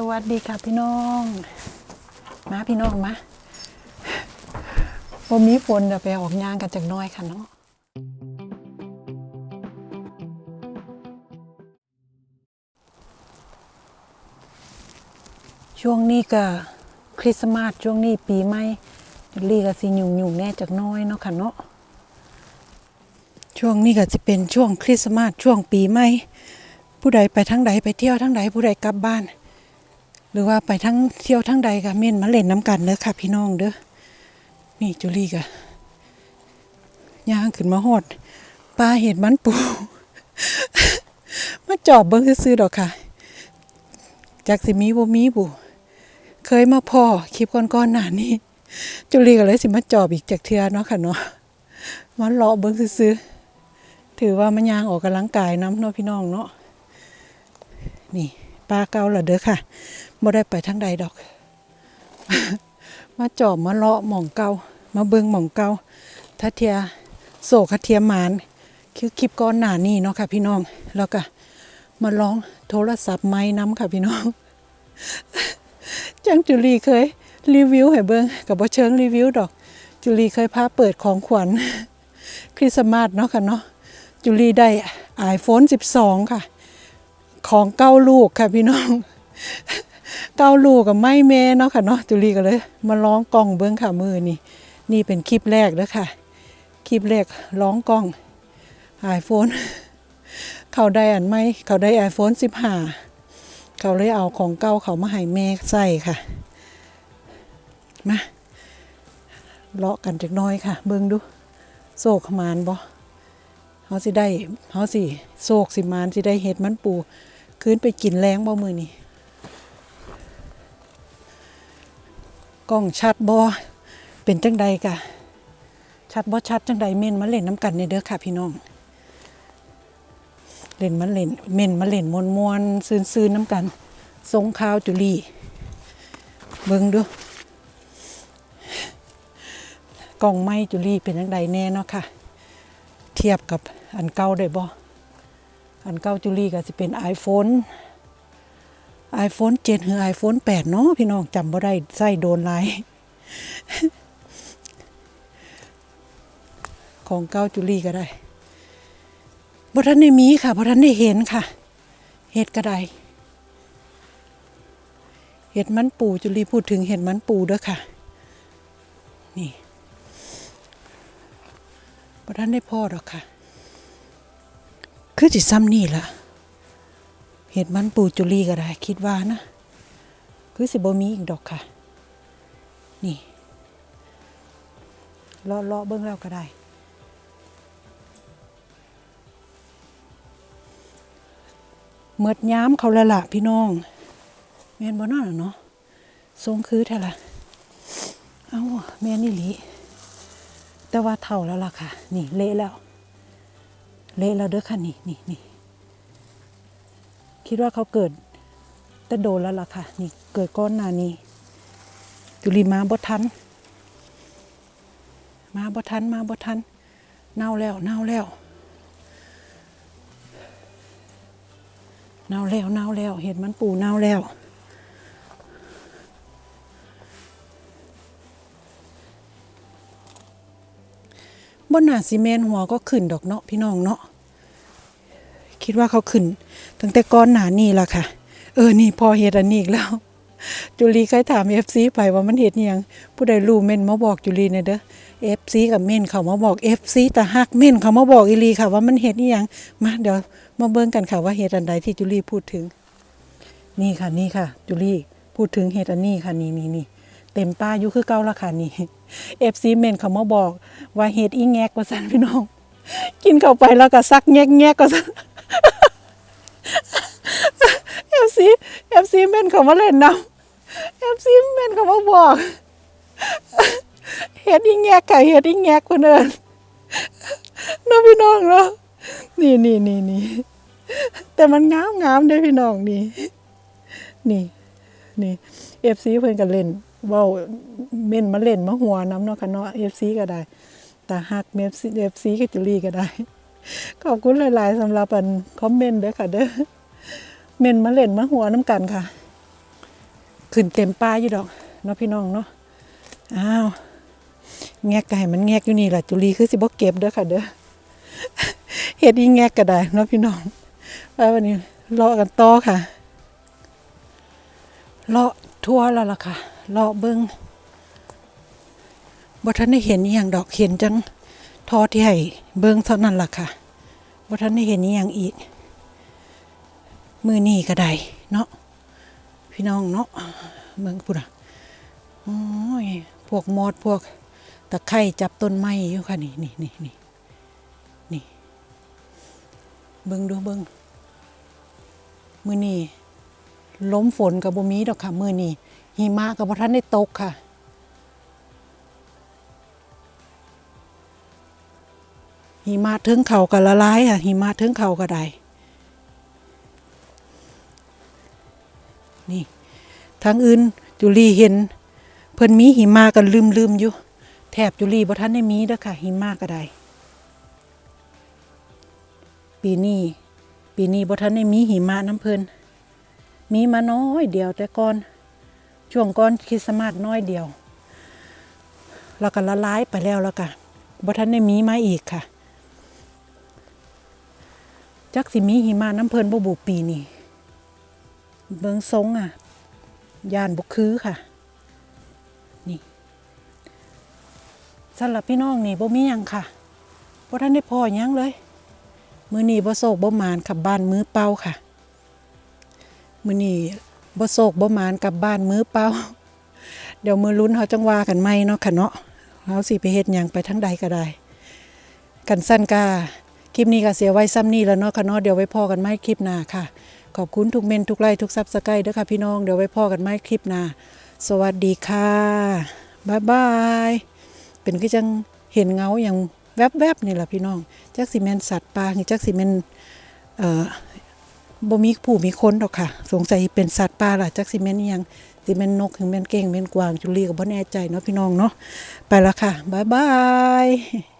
สวัสดีค่ะพี่น้อง มาพี่น้องมาวันนี้ฝนจะไปออกงานกันจากน้อยค่ะเนาะช่วงนี้ก็คริสต์มาสช่วงนี้ปีใหม่ลีก็สิยุ่งยุ่งแน่จากน้อยเนาะค่ะเนาะช่วงนี้ก็จะเป็นช่วงคริสต์มาสช่วงปีใหม่ผู้ใดไปทั้งใดไปเที่ยวทั้งใดผู้ใดกลับบ้าน รือว่าไปทั้งเที่ยวทั้งใดก็เม่นมาเล่นน้ำกันเด้อค่ะ พี่น้องเด้อนี่จุลี่ก็ย่างขึ้นมาหอดปลาเห็ดมันปู มาจอบเบิ้งซื้อดอกค่ะ จากสิมีบ่มีบุเคยมาพอคลิปก่อนๆหน้านี้จุลีก็เลยสิมาจอบอีกจากเทือเนาะค่ะเนาะมาเลาะเบิ้งซื้อถือว่ามันยางออกกำลังกายน้ำเนาะพี่น้องเนาะนี่ ปลาเก่าเหรอเด้อค่ะบ่ได้ไปทางใดดอก มาจอบมาเลาะหม่องเก่ามาเบิ่งหม่องเก่าถ้าเทียโศกเทียมหมานคือคลิปก้อนหน้านี่เนาะค่ะพี่น้อง แล้วก็มาลองโทรศัพท์ไม้น้ำค่ะพี่น้อง จังจุลีเคย รีวิวให้เบิ่งกับบ่เชิงรีวิวดอก จุลีเคยพาเปิดของขวัญคริสต์มาสเนาะค่ะเนาะจุลีได้ iPhone 12 ค่ะ ของเก้าลูกค่ะพี่น้อง เก้าลูกกับไม่แม่เนาะค่ะเนาะจุลีก็เลย มาร้องกล้องเบิ้องค่ะมือนี่นี่เป็นคลิปแรกเด้อค่ะ คลิปแรกร้องกล้องไอโฟนเขาได้อันไม่เขาได้ไอโฟนสิบห้าเขาเลยเอาของเก่าเขามาให้แม่ใส่ค่ะมาเลาะกันจักน้อยค่ะ เบิ้งดูโศกขมานบ่เขาสิได้เขาสิโศกสิมานสิได้เห็ดมันปู คืนไปกินแรงบ่มือนี่กล้องชัดบ่เป็นจังใดกะ ชัดบ่ชัดจังใดเม่นมาเล่นน้ำกันในเด้อค่ะพี่น้อง เล่นมาเล่นเม่นมาเล่นมวนมวนซื่นซื่นน้ำกันทรงข้าวจุลีเบิ่งดูกล้องไม้จุลีเป็นจังใดแน่เนาะค่ะ เทียบกับอันเก่าได้บ่ อันเก่าจุลีก็สิเป็น iPhone iPhone 7หรือ iPhone 8 เนาะพี่น้องจำบ่ได้ใส่โดนหลายของเก่าจุลีก็ได้บ่ทันได้มีค่ะบ่ทันได้เห็นค่ะเห็ดก็ได้เห็ดมันปูจุลีพูดถึงเห็ดมันปูเด้อค่ะ นี่บ่ทันได้พ่อดอกค่ะ คือสิซ้ำนี่ล่ะ เห็ดมันปูจุลีก็ได้ คิดว่านะ คือสิบ่มีอีกดอกค่ะ นี่เลาะเลาะเบิ่งแล้วก็ได้ เมิดย้ำเขาละละพี่น้องแมนบ่นั่นน่ะเนาะทรงคือแท้ละเอ้าแม่นนี่หลีแต่ว่าเท่าแล้วล่ะค่ะ นี่เละแล้ว เละแล้วเด้อค่ะนี่นี่นี่คิดว่าเขาเกิดแต่โดนแล้วล่ะค่ะ นี่เกิดก้อนหนานี้จุลีมาบ่ทัน มาบ่ทันมาบ่ทัน เน่าแล้วเน่าแล้วเน่าแล้วเน่าแล้วเห็ดมันปูเน่าแล้ว บนหนาซีเมนหัวก็ขึ้นดอกเนาะพี่น้องเนาะคิดว่าเขาขึ้น ตั้งแต่ก้อนหนานี่ล่ะค่ะ เออนี่พอเห็ดอันนี้อีกแล้ว จุลีเคยถามเอฟซีไปว่ามันเห็ดยังผู้ใดรู้เม่นมาบอกจุลีเนี่ยเด้อเอฟซีกับเม่นเขามาบอกเอฟซีแต่ฮักเม่นเขามาบอกอีลีค่ะ ว่ามันเห็ดยังมาเดี๋ยวมาเบิ่งกันค่ะว่าเห็ดอันใดที่จุลีพูดถึง นี่ค่ะนี่ค่ะ จุลีพูดถึงเห็ดอันนี้ค่ะนี่นี่นี่ เต็มตาอยู่คือเก่าละค่ะนี่เอฟซีเมนเขามาบอกว่าเห็ดอีแงกว่าสันพี่น้อง กินเข้าไปแล้วก็ซักแงกแงกว่าสันเอฟซีเอฟซีเมนเขามาเล่นนำเอฟซีเมนเขามาบอกเฮ็ดอีแงกค่ะเฮ็ดอีแงกคนเอินน้องพี่น้องเนาะนี่นี่นี่นี่แต่มันงามงามเด้พี่น้องนี่ นี่นี่เอฟซีเพิ่อนก็เล่น ว้าเม่นมาเล่นมาหัวน้ำเนาะค่ะเนาะเอฟซีก็ได้ แต่ฮักเมฟซีเอฟซีกับจุลีก็ได้ ขอบคุณหลาย ๆสำหรับอันคอมเมนต์เด้อค่ะเด้อเม่นมาเล่นมาหัวน้ำกันค่ะ ขึ้นเต็มป้ายอยู่ดอกเนาะพี่น้องเนาะอ้าวแงกไก็ให้มันแงกอยู่นี่แหละจุลีคือสิบ่เก็บเด้อค่ะเด้อเฮ็ดอีแงกก็ได้เนาะพี่น้องไปวันนี้เลาะกันต่อค่ะ เลาะทั่วแล้วล่ะค่ะเลาะเบิ่งบ่ทันได้เห็นอีหยังดอกเห็นจังทอที่ให้เบิ่งเท่านั้นล่ะค่ะบ่ทันได้เห็นอีหยังอีก มือนี่ก็ได้เนาะพี่น้องเนาะเมืองพุทธะโอ้ยพวกมอดพวกตะไคร่จับต้นไม้อยู่ค่ะนี่นี่นี่นี่นี่เบิ่งดูเบิ่งมือนี่ ล้มฝนกับบ่มีดอกค่ะมือนี่หิมะกับบ่ทันได้ตกค่ะ หิมะถึงเข่าก็ละลายค่ะหิมะถึงเข่าก็ได้นี่ทางอื่นจุลีเห็น เพิ่นมีหิมะกันลืมลืมๆอยู่แถบจุลีบ่ทันได้มีเด้อค่ะ หิมะก็ได้ปีนี้ปีนี้บ่ทันได้มีหิมะน้ำเพิ่น มีมาน้อยเดียวแต่ก่อน ช่วงก่อนคริสต์มาสน้อยเดียว แล้วก็ละลายไปแล้วแล้วก็บ่ทันได้มีมาอีกค่ะ จักสิมีหิมะน้ำเพลินบ่บุปีนี้เบิงทรงอะย่านบกคือค่ะ นี่สำหรับพี่น้องนี่บ่มีหยังค่ะบ่ท่านได้พอยังเลย มือนี้บ่โศกบ่มานขับบ้านมือเปล่าค่ะ มือนี้บ่โศกบ่มานกลับบ้านมือเปล่าเดี๋ยวมือลุ้นเขาจังว่ากันไหมเนาะค่ะเนาะเขาสิไปเฮ็ดหยังไปทั้งใดก็ได้ กันสั้นกาคลิปนี้ก็เสียไว้ซ้ำนี่แล้วเนาะค่ะเนาะเดี๋ยวไว้พอกันไหมคลิปหน้าค่ะ ขอบคุณทุกเมนทุกไลค์ทุกซับสไครต์ด้วยค่ะพี่น้องเดี๋ยวไว้พอกันไหมคลิปหน้าสวัสดีค่ะบ๊ายบายเป็นคือจังเห็นเงาอย่างแวบๆนี่แหละพี่น้องจักสิเมนสัตว์ป่าหรือจักสิเมนเอ่อ บ่มีผู้มีคนดอกค่ะ สงสัยเป็นสัตว์ป่าล่ะจักสิเมนอหยังสิเมนนกถึงเมนเก้งเมนกวางจุลีก็บ่แน่ใจเนาะพี่น้องเนาะไปละค่ะ บ๊ายบาย